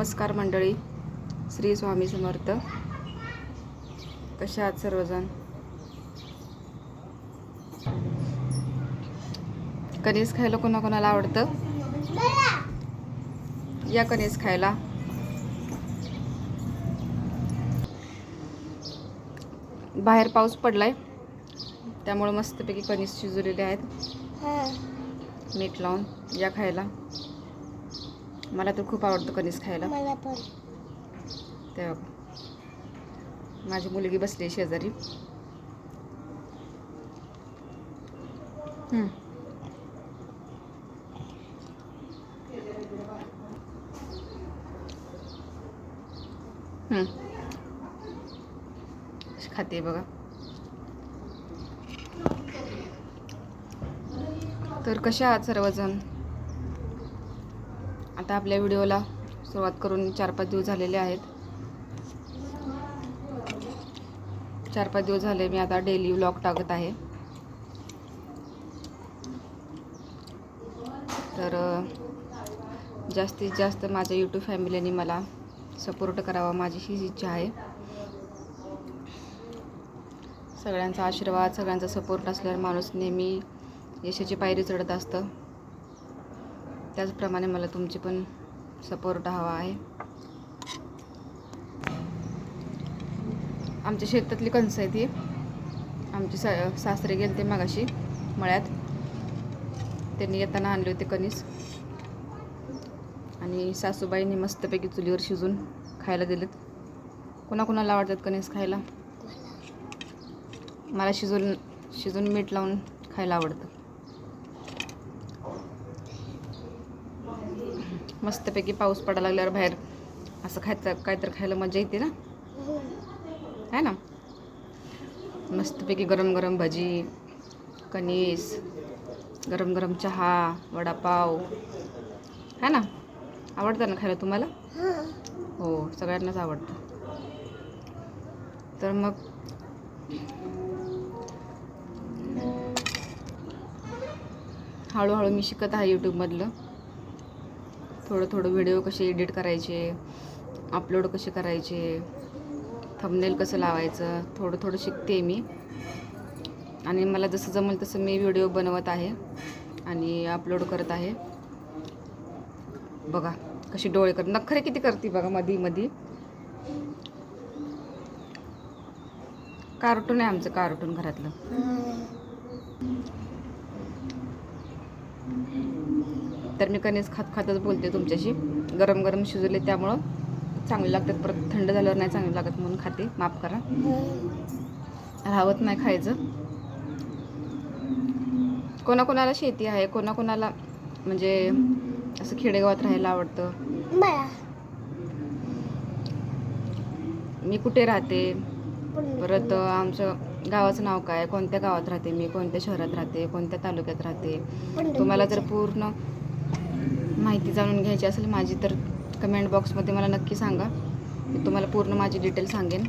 नमस्कार मंडळी. श्री स्वामी समर्थ. कशा आहात सर्वजण? कणीस खायला कोणाकोणाला आवडतं? या कणीस खायला. बाहेर पाऊस पडलाय. त्यामुळे मस्तपैकी कणीस शिजवलेले आहेत. मीठ लावून या खायला. मला तर खूप आवडतं कणीस खायला. मला पण. तेव्हा माझी मुलगी बसली आहे शेजारी. खाते बघा. तर कशा आहात सर्वजण? आता आपल्या व्हिडिओला सुरुवात करून चार पाच दिवस झालेले आहेत. चार पाच दिवस झाले मी आता डेली व्लॉग टाकत आहे. तर जास्तीत जास्त माझ्या यूट्यूब फॅमिलीने मला सपोर्ट करावा माझी हीच इच्छा आहे. सगळ्यांचा आशीर्वाद सगळ्यांचा सपोर्ट असल्यावर माणूस नेहमी यशाची पायरी चढत असतं. त्याचप्रमाणे मला तुमची पण सपोर्ट हवा आहे. आमच्या शेतातली कणसं आहे ती आमचे सा सासरे गेले ते मागाशी मळ्यात. त्यांनी येताना आणले होते कणीस. आणि सासूबाईंनी मस्तपैकी चुलीवर शिजून खायला दिलेत. कोणाकोणाला आवडतात कणीस खायला? मला शिजून शिजून मीठ लावून खायला आवडतं. मस्तपैकी पाऊस पडायला लागल्यावर बाहेर असं खायचं काहीतरी खायला मजा येते ना? है ना? मस्तपैकी गरम गरम भजी कणीस गरम गरम चहा वडापाव. है ना? आवडतं ना खायला तुम्हाला? हो सगळ्यांनाच आवडतं. तर मग हळूहळू मी शिकत आहे यूट्यूबमधलं थोडं थोडं व्हिडिओ कसे एडिट करायचे अपलोड कसे करायचे थंबनेल कसं लावायचं थोडं थोडं शिकते मी. आणि मला जसं जमेल तसं मी व्हिडिओ बनवत आहे आणि अपलोड करत आहे. बघा कशी डोळे कर नखरे किती करते बघा मधी मधी. कार्टून आहे आमचं कार्टून घरातलं. तर मी कणीस खात खातच बोलते तुमच्याशी. गरम गरम शिजवले त्यामुळं चांगले लागतात. परत थंड झाल्यावर नाही चांगले लागत म्हणून खाते. माफ करा. राहत नाही खायचं. कोणाकोणाला शेती आहे? कोणाकोणाला म्हणजे असं खेडेगावात राहायला आवडतं? मी कुठे राहते? परत आमचं गावाचं नाव काय? कोणत्या गावात राहते मी? कोणत्या शहरात राहते? कोणत्या तालुक्यात राहते? तुम्हाला जर पूर्ण माहिती जाणून घ्यायची असेल माझी तर कमेंट बॉक्समध्ये मला नक्की सांगा. मी तुम्हाला पूर्ण माझी डिटेल सांगेन.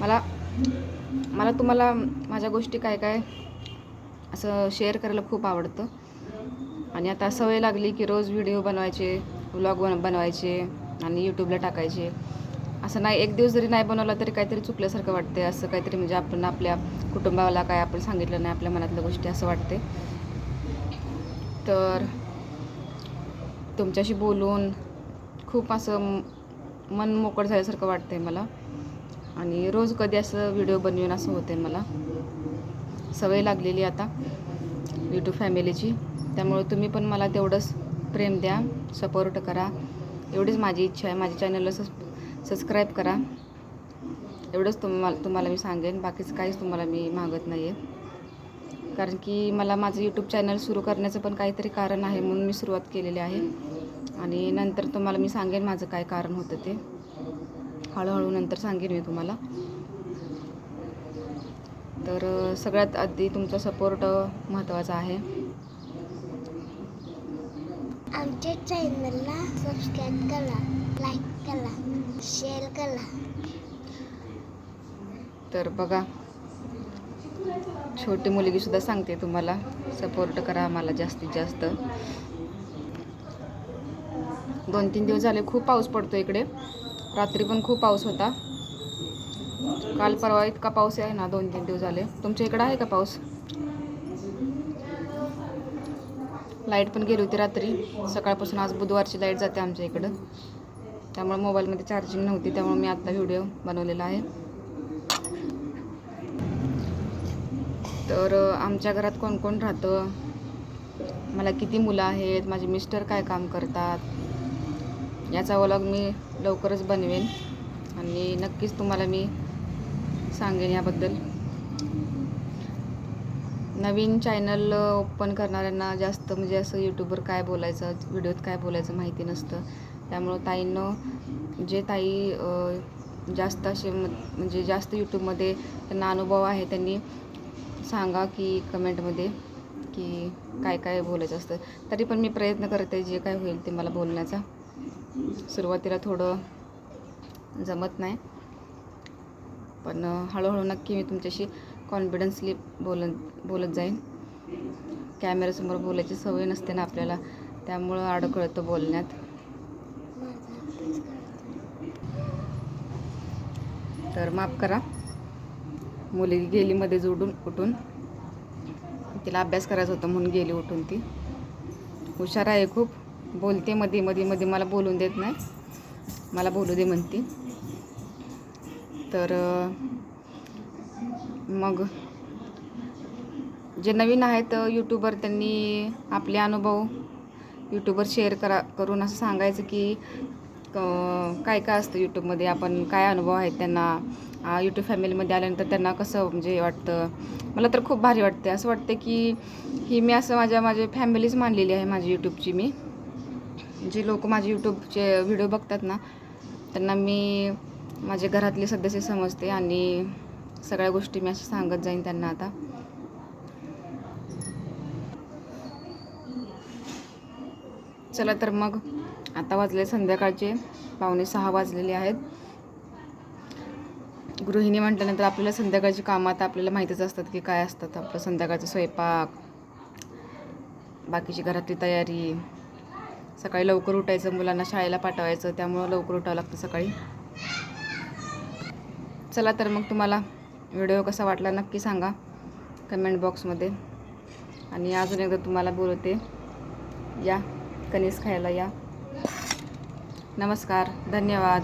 मला मला तुम्हाला माझ्या गोष्टी काय काय असं शेअर करायला खूप आवडतं. आणि आता सवय लागली की रोज व्हिडिओ बनवायचे व्लॉग बन बनवायचे आणि यूट्यूबला टाकायचे. असं नाही एक दिवस जरी नाही बनवला तरी काहीतरी चुकल्यासारखं वाटते असं काहीतरी म्हणजे आपण आपल्या कुटुंबाला काय आपण सांगितलं नाही आपल्या मनातल्या गोष्टी असं वाटते तर तुमच्याशी बोलून खूप असं मन मोकळं झाल्यासारखं वाटतंय मला. आणि रोज कधी असं व्हिडिओ बनवेन असं होते मला. सवय लागलेली आता यूट्यूब फॅमिलीची त्यामुळे तुम्ही पण मला तेवढंच प्रेम द्या सपोर्ट करा. एवढीच माझी इच्छा आहे. माझ्या चॅनलला सस सबस्क्राईब करा. एवढंच तुम्हाला तुम्हाला मी सांगेन. बाकीचं काहीच तुम्हाला मी मागत नाही आहे कारण की मला माझं यूट्यूब चॅनल सुरू करण्याचं पण काहीतरी कारण आहे म्हणून मी सुरुवात केलेली आहे. आणि नंतर तुम्हाला मी सांगेन माझं काय कारण होतं ते. हळूहळू नंतर सांगेन मी तुम्हाला. तर सगळ्यात आधी तुमचा सपोर्ट महत्त्वाचा आहे. आमच्या चॅनलला सबस्क्राईब करा लाईक करा शेअर करा. तर बघा छोटी मुलगीसुद्धा सांगते तुम्हाला. सपोर्ट करा आम्हाला जास्तीत जास्त. दोन तीन दिवस झाले खूप पाऊस पडतो इकडे. रात्री पण खूप पाऊस होता. काल परवा इतका पाऊस आहे ना दोन तीन दिवस झाले. तुमच्या इकडं आहे का पाऊस? लाइट पण गेली होती रात्री. सकाळपासून आज बुधवारची लाइट जाते आमच्या इकडं. त्यामुळे मोबाईलमध्ये चार्जिंग नव्हती त्यामुळे मी आत्ता व्हिडिओ बनवलेला आहे. तर आमच्या घरात कोण कोण राहतं? मला किती मुलं आहेत? माझे मिस्टर काय काम करतात? याचा ओलाग मी लवकरच बनवेन आणि नक्कीच तुम्हाला मी सांगेन याबद्दल. नवीन चॅनल ओपन करणाऱ्यांना जास्त म्हणजे असं यूट्यूबवर काय बोलायचं व्हिडिओत काय बोलायचं माहिती नसतं. त्यामुळं ताईंनं जे ताई जास्त असे म- म्हणजे जास्त यूट्यूबमध्ये त्यांना अनुभव आहे त्यांनी सांगा की कमेंटमध्ये की काय काय बोलायचं असतं. तरी पण मी प्रयत्न करते जे काय होईल ते मला बोलण्याचा. सुरुवातीला थोडं जमत नाही. पण हळूहळू नक्की मी तुमच्याशी कॉन्फिडन्सली बोलत बोलत जाईन. कॅमेऱ्यासमोर बोलायची सवय नसते ना आपल्याला. त्यामुळं अडकळतं बोलण्यात. तर माफ करा. मुलगी गेली मध्ये जोडून उठून. तिला अभ्यास करायचा होता म्हणून गेली उठून ती. हुशार आहे खूप. बोलते मध्ये मध्ये मध्ये मला बोलून देत नाही. मला बोलू दे म्हणते. तर मग जे नवीन आहेत यूट्यूबर त्यांनी आपले अनुभव यूट्यूबवर शेअर करा करून असं सांगायचं की काय काय असतं यूट्यूबमध्ये आपण काय अनुभव आहेत त्यांना? यूट्यूब फॅमिलीमध्ये आल्यानंतर त्यांना कसं म्हणजे वाटतं? मला तर खूप भारी वाटते असं वाटतं की ही मी असं माझ्या माझी फॅमिलीच मानलेली आहे माझी यूट्यूबची मी. जे लोक माझे यूट्यूबचे व्हिडिओ बघतात ना त्यांना मी माझे घरातले सदस्य समजते आणि सगळ्या गोष्टी मी असं सांगत जाईन त्यांना आता. चला तर मग. आता वाजले संध्याकाळचे पावणे सहा वाजलेले आहेत. गृहिणी म्हटल्यानंतर आपल्याला संध्याकाळची कामं आता आपल्याला माहितीच असतात की काय असतात. आपलं संध्याकाळचं स्वयंपाक बाकीची घरातली तयारी सकाळी लवकर उठायचं मुलांना शाळेला पाठवायचं त्यामुळं लवकर उठावं लागतं सकाळी. चला तर मग तुम्हाला व्हिडिओ कसा वाटला नक्की सांगा कमेंट बॉक्समध्ये. आणि अजून एकदा तुम्हाला बोलवते या कणीस खायला या. नमस्कार धन्यवाद.